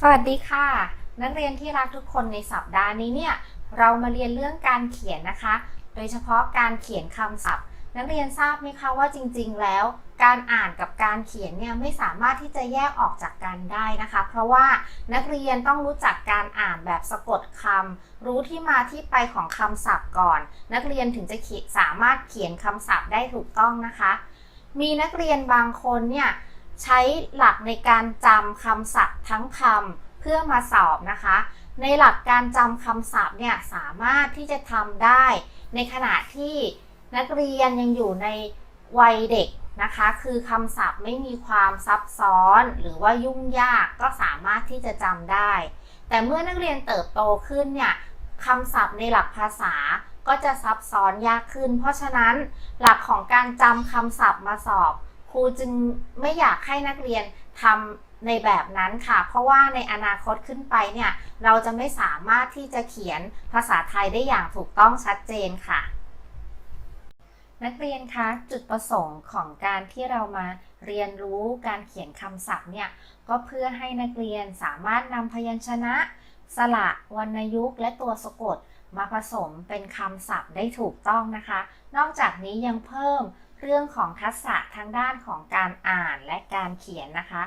สวัสดีค่ะ นักเรียนที่รักทุกคนในสัปดาห์นี้เนี่ยเรามาเรียนเรื่องการเขียนนะคะ โดยเฉพาะการเขียนคำศัพท์ นักเรียนทราบไหมคะว่าจริง ๆ แล้ว การอ่านกับการเขียนเนี่ยไม่สามารถที่จะแยกออกจากกันได้นะคะ เพราะว่านักเรียนต้องรู้จักการอ่านแบบสะกดคำรู้ที่มาที่ไปของคำศัพท์ก่อน นักเรียนถึงจะเขียนสามารถเขียนคำศัพท์ได้ถูกต้องนะคะ มีนักเรียนบางคนเนี่ย ใช้หลักในการจำคำศัพท์ทั้งคำเพื่อมาสอบนะคะ ในหลักการจำคำศัพท์เนี่ยสามารถที่จะทำได้ ในขณะที่นักเรียนยังอยู่ในวัยเด็กนะคะ คือคำศัพท์ไม่มีความซับซ้อน หรือว่ายุ่งยากก็สามารถที่จะจำได้ แต่เมื่อนักเรียนเติบโตขึ้นเนี่ยคำศัพท์ในหลักภาษาก็จะซับซ้อนยากขึ้น เพราะฉะนั้นหลักของการจำคำศัพท์มาสอบ รูจึงไม่อยากให้นักเรียนทำในแบบนั้นค่ะ เพราะว่าในอนาคตขึ้นไปเนี่ย เราจะไม่สามารถที่จะเขียนภาษาไทยได้อย่างถูกต้องชัดเจนค่ะ นักเรียนคะจุดประสงค์ของการที่เรามาเรียนรู้การเขียนคำศัพท์เนี่ย ก็เพื่อให้นักเรียนสามารถนำพยัญชนะ สระวรรณยุกต์และตัวสะกดมาผสมเป็นคำศัพท์ได้ถูกต้องนะคะ นอกจากนี้ยังเพิ่ม เรื่องของทักษะทางด้านของการอ่านและการเขียนนะคะ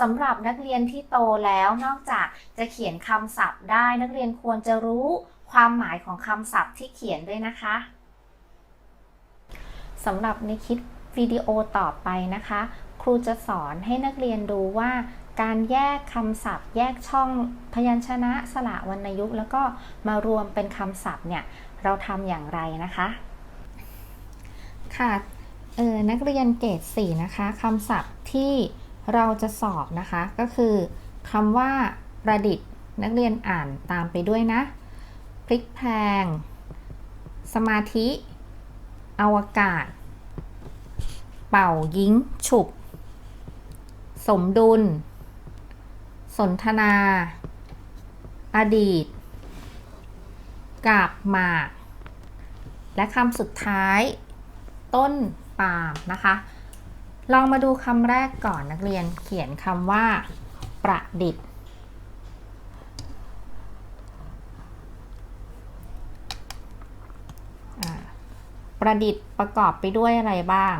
สำหรับนักเรียนที่โตแล้วนอกจากจะเขียนคำศัพท์ได้ นักเรียนควรจะรู้ความหมายของคำศัพท์ที่เขียนด้วยนะคะสำหรับในคลิปวิดีโอต่อไปนะคะ ครูจะสอนให้นักเรียนดูว่าการแยกคำศัพท์ แยกช่องพยัญชนะสระวรรณยุกต์แล้วก็มารวมเป็นคำศัพท์เนี่ยเราทำอย่างไรนะคะ ค่ะ เออนักเรียนเกรด4นะคะคำศัพท์ที่เราจะสอบนะคะก็คือคำว่าประดิษฐ์ นักเรียนอ่านตามไปด้วยนะ พลิกแพลงสมาธิ อวกาศ เป่ายิงฉุบ สมดุล สนทนา อดีต กาบหมาก และคำสุดท้าย ต้น ปาล์มนะคะ ลองมาดูคำแรกก่อนนักเรียนเขียนคำว่า ประดิษฐ์ ประดิษฐ์ประกอบไปด้วยอะไรบ้าง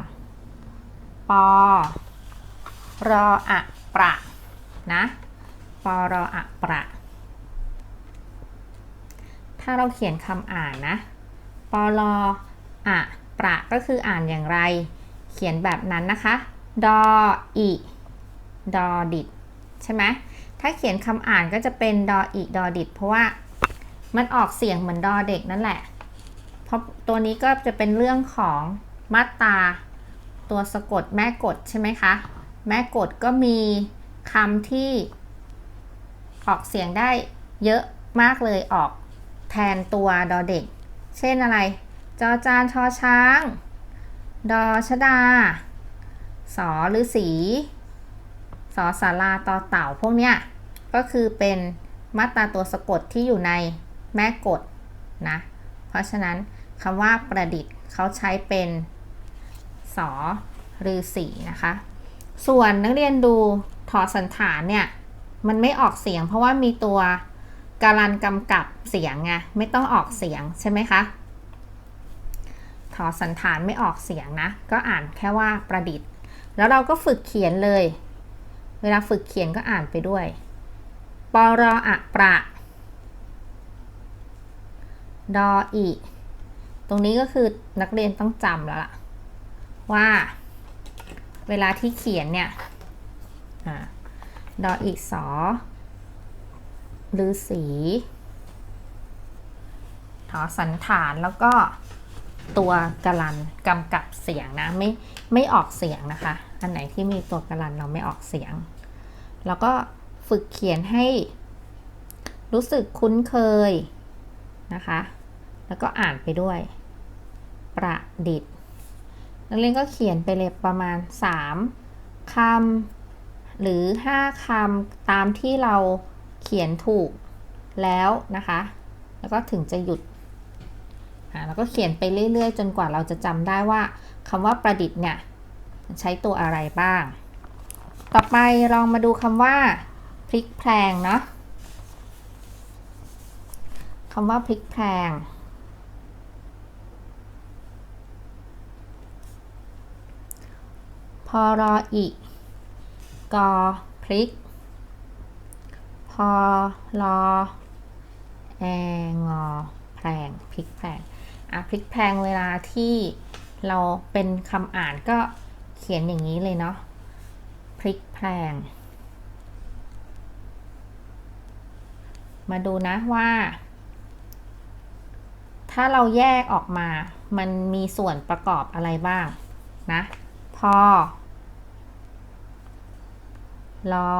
ปอ รออะประนะ ปอรออะประถ้าเราเขียนคำอ่านนะ ปอลออะ ระก็คืออ่านอย่างไร เขียนแบบนั้นนะคะ ดออิดอดิดใช่ไหมถ้าเขียนคำอ่านก็จะเป็นดออิดอดิดเพราะว่ามันออกเสียงเหมือนดอเด็กนั่นแหละ เพราะตัวนี้ก็จะเป็นเรื่องของมาตราตัวสะกดแม่กดใช่ไหมคะ แม่กดก็มีคำที่ออกเสียงได้เยอะมากเลยออกแทนตัวดอเด็ก เช่นอะไร จอจานชอช้าง ดอชดา สอหรือสีสอสาราต่อเต่าพวกเนี้ยก็คือเป็นมาตราตัวสะกดที่อยู่ในแม่กดนะ เพราะฉะนั้นคำว่าประดิษฐ์เขาใช้เป็นสอหรือสีนะคะ ส่วนนักเรียนดูถอสันฐานเนี่ย มันไม่ออกเสียงเพราะว่ามีตัวการันกำกับเสียงไงไม่ต้องออกเสียงใช่ไหมคะ ถอสันฐานไม่ออกเสียงนะ ก็อ่านแค่ว่าประดิษฐ์ แล้วเราก็ฝึกเขียนเลย เวลาฝึกเขียนก็อ่านไปด้วย ปรออะประ ดออี ตรงนี้ก็คือนักเรียนต้องจำแล้วล่ะ ว่าเวลาที่เขียนเนี่ยอดออีสอหรือสีถอสันฐานแล้วก็ ตัวกลันกำกับเสียงนะไม่ไม่ออกเสียงนะคะ อันไหนที่มีตัวกลันเราไม่ออกเสียง แล้วก็ฝึกเขียนให้รู้สึกคุ้นเคยนะคะ แล้วก็อ่านไปด้วย ประดิษฐ์นักเรียนก็เขียนไปเลยประมาณ 3คำหรือ 5คำตามที่เราเขียนถูกแล้วนะคะ แล้วก็ถึงจะหยุด แล้วก็เขียนไปเรื่อย ๆ จนกว่าเราจะจำได้ว่าคำว่าประดิษฐ์เนี่ยใช้ตัวอะไรบ้าง ต่อไปลองมาดูคำว่าพริกแพลงเนาะคำว่าพริกแพลงพอรออีกกอพริก พอรอแองอแพลงพริกแพลง อะพริกแพลงเวลาที่เราเป็นคำอ่านก็เขียนอย่างนี้เลยเนาะพริกแพลง มาดูนะว่า ถ้าเราแยกออกมา มันมีส่วนประกอบอะไรบ้างนะ พอ รอ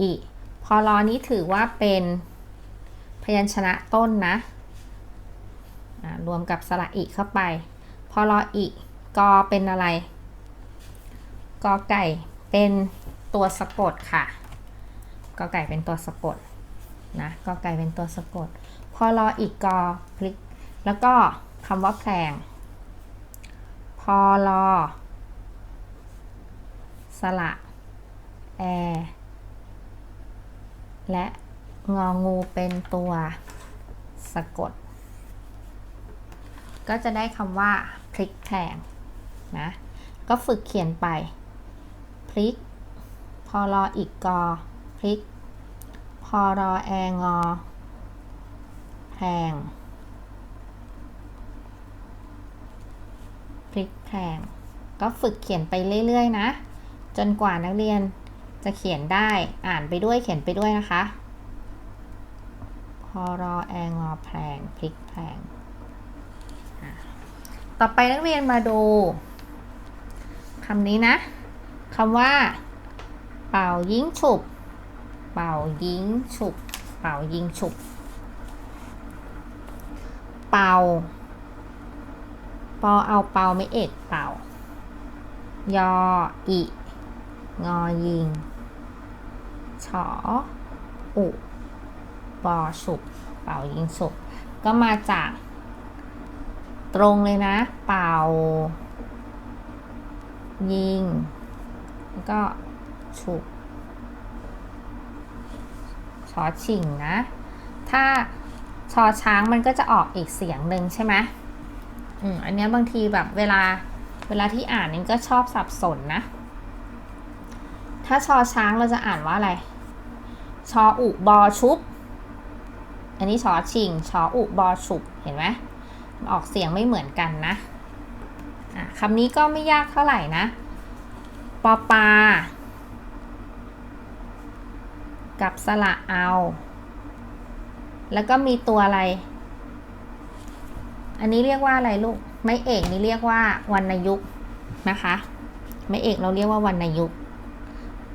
อี พอรอนี้ถือว่าเป็นพยัญชนะต้นนะ รวมกับสระอีเข้าไป พอรออีกอเป็นอะไร กอไก่เป็นตัวสะกดค่ะ กอไก่เป็นตัวสะกดนะ กอไก่เป็นตัวสะกด พอรออีกกอพลิก แล้วก็คำว่าแพลง พอรอสระแอและงองูเป็นตัวสะกด ก็จะได้คำว่าพลิกแพลงนะก็ฝึกเขียนไป พลิก พอรออีกกอ พลิก พอรอแองอแพงพลิกแพงก็ฝึกเขียนไปเรื่อยๆนะ จนกว่านักเรียนจะเขียนได้อ่านไปด้วยเขียนไปด้วยนะคะ พอรอแองอแพงพลิกแพง ต่อไปนักเรียนมาดูคำนี้นะคำว่า เป่ายิงฉุบ เป่ายิงฉุบ เป่ายิงฉุบ เป่า ปอเอาเป่าไม่เอกเป่า ยออีงอยิง ฉอ อุปอฉุบ เป่ายิงฉุบ ก็มาจาก ตรงเลยนะ เป่า ยิง แล้วก็ฉุบชอชิงนะ ถ้าชอช้างมันก็จะออกอีกเสียงหนึ่งใช่ไหมอืมอันนี้บางทีแบบเวลาเวลาที่อ่านนี่ก็ชอบสับสนนะ ถ้าชอช้างเราจะอ่านว่าอะไร ชออุบอชุบ อันนี้ชอชิง ชออุบอฉุบ เห็นไหม ออกเสียงไม่เหมือนกันนะะคำนี้ก็ไม่ยากเท่าไหร่นะ ปอปา กับสระเอา แล้วก็มีตัวอะไร อันนี้เรียกว่าอะไรลูก ไม่เอกนี่เรียกว่าวรรณยุกนะคะ ไม่เอกเราเรียกว่าวรรณยุก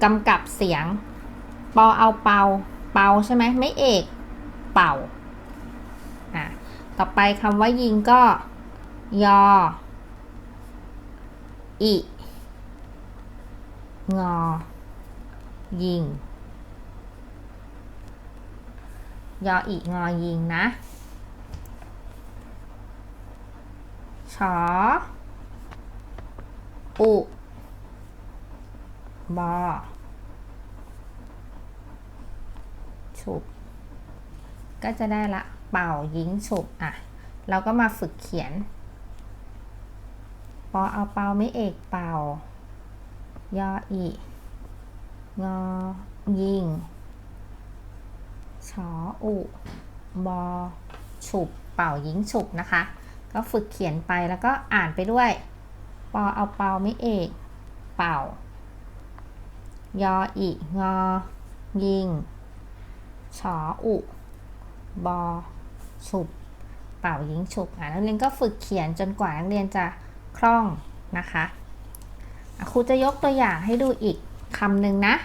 กำกับเสียง ปอเอาเปา เปาใช่ไหม ไม่เอก เป่า ต่อไปคำว่ายิงก็ ยอ อิ งอ ยิง ยออีงอยิงนะชออุบอฉุบก็จะได้ละ เป่ายิงฉุบอะเราก็มาฝึกเขียน ปอเอาเป่าไม่เอกเป่า ยออีงอยิงชออุบอฉุบเป่ายิงฉุบนะคะ ก็ฝึกเขียนไปแล้วก็อ่านไปด้วย ปอเอาเป่าไม่เอกเป่า ยออีงอยิงชออุบอ ฉุบ เป่ายิงฉุบอะนักเรียนก็ฝึกเขียนจนกว่านักเรียนจะคล่องนะคะครูจะยกตัวอย่างให้ดูอีกคำหนึ่งนะ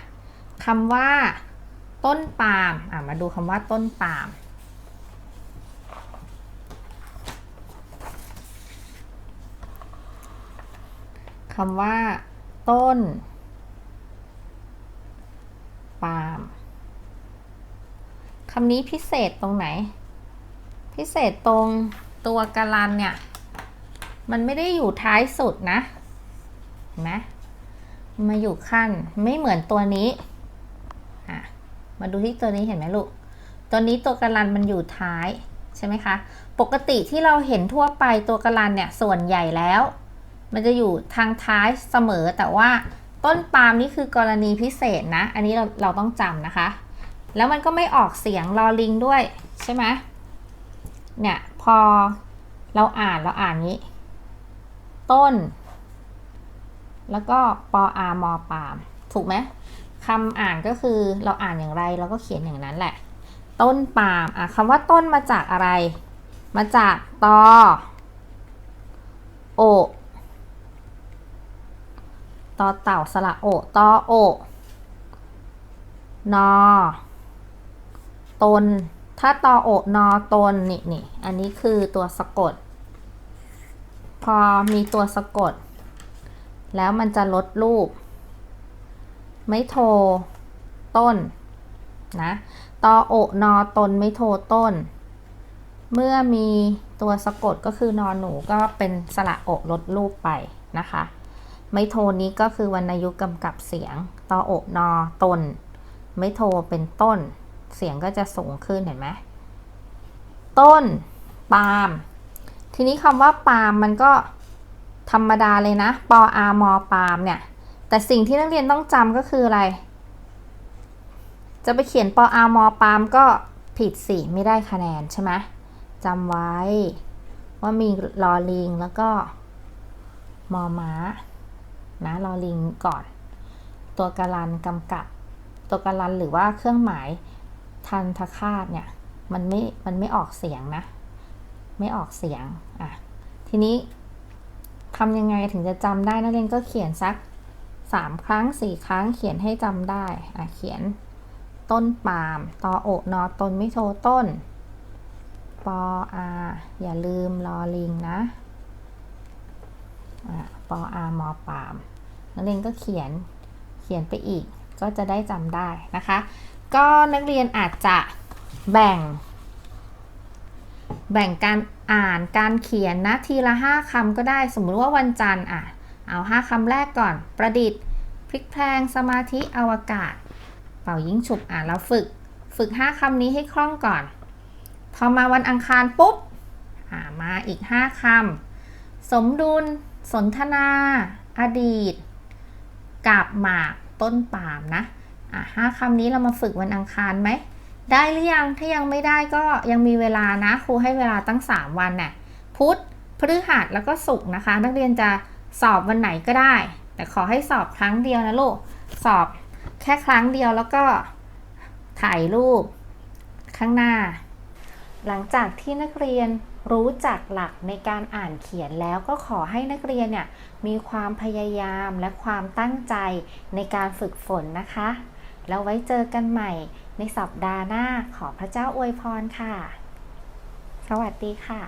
คำว่า ต้นปาล์มอะมาดูคำว่าต้นปาล์มคำว่า ต้น ปาล์มคำนี้พิเศษตรงไหน พิเศษตรงตัวกาลันเนี่ย มันไม่ได้อยู่ท้ายสุดนะเห็นไหมมาอยู่ขั้นไม่เหมือนตัวนี้อะมาดูที่ตัวนี้เห็นไหมลูก ตัวนี้ตัวกระลันมันอยู่ท้ายใช่ไหมคะ ปกติที่เราเห็นทั่วไปตัวกระลันเนี่ยส่วนใหญ่แล้ว มันจะอยู่ทางท้ายเสมอแต่ว่าต้นปาล์มนี่คือกรณีพิเศษนะ อันนี้เราเราต้องจำนะคะ แล้วมันก็ไม่ออกเสียงลอลิงด้วยใช่ไหม เนี่ยพอเราอ่านเราอ่านนี้ ต้น แล้วก็ปออามอปามถูกไหมคำอ่านก็คือเราอ่านอย่างไรเราก็เขียนอย่างนั้นแหละ ต้นปาล์มอะคำว่าต้นมาจากอะไร มาจากตอโอตอเต่าสระโอตอโอนอตน ถ้าตอโอนอตนนี่นี่อันนี้คือตัวสะกด พอมีตัวสะกด แล้วมันจะลดรูป ไม่โทต้นนะตอโอนอตนไม่โทต้น เมื่อมีตัวสะกดก็คือนอนหนูก็เป็นสระโอลดรูปไปนะคะ ไม่โทนี้ก็คือวรรณยุกต์กำกับเสียงตอโอนอตน ไม่โทเป็นต้น เสียงก็จะสูงขึ้นเห็นไหมต้นปาล์มทีนี้คำว่าปาล์มมันก็ธรรมดาเลยนะปออามอปาล์มเนี่ย แต่สิ่งที่นักเรียนต้องจำก็คืออะไร จะไปเขียนปออามอปาล์มก็ผิดสิไม่ได้คะแนนใช่ไหมจำไว้ว่ามีลอลิงแล้วก็มอม้านะลอลิงก่อน ตัวกาลันกำกับ ตัวกาลันหรือว่าเครื่องหมาย ทันทคาตเนี่ยมันไม่ มันไม่ออกเสียงนะ ไม่ออกเสียง อะ ทีนี้ทำยังไงถึงจะจำได้นักเรียนก็เขียนสักสามครั้งสี่ครั้งเขียนให้จำได้ อะ เขียนต้นปาล์มตอโอนอตนไม่โทต้น ปออาอย่าลืมลอลิงนะอะปออามอปาล์มนักเรียนก็เขียนเขียนไปอีกก็จะได้จำได้นะคะ ก็นักเรียนอาจจะแบ่ง แบ่งการอ่านการเขียนนะทีละห้าคำก็ได้สมมุติว่าวันจันทร์อะเอาห้าคำแรกก่อน ประดิษฐ์ พลิกแพลงสมาธิอวกาศ เป่ายิงฉุบอ่านแล้วฝึก ฝึกห้าคำนี้ให้คล่องก่อน พอมาวันอังคารปุ๊บามาอีกห้าคำ สมดุล สนทนา อดีตกาบหมากต้นปาล์มนะ อะห้าคำนี้เรามาฝึกวันอังคารไหม ได้หรือยัง ถ้ายังไม่ได้ก็ยังมีเวลานะ ครูให้เวลาตั้ง 3 วันน่ะ พุธ พฤหัส แล้วก็ศุกร์นะคะ นักเรียนจะสอบวันไหนก็ได้ แต่ขอให้สอบครั้งเดียวนะลูก สอบแค่ครั้งเดียวแล้วก็ถ่ายรูปข้างหน้า หลังจากที่นักเรียนรู้จักหลักในการอ่านเขียนแล้วก็ขอให้นักเรียนเนี่ยมีความพยายามและความตั้งใจในการฝึกฝนนะคะ แล้วไว้เจอกันใหม่ในสัปดาห์หน้าขอพระเจ้าอวยพรค่ะ สวัสดีค่ะ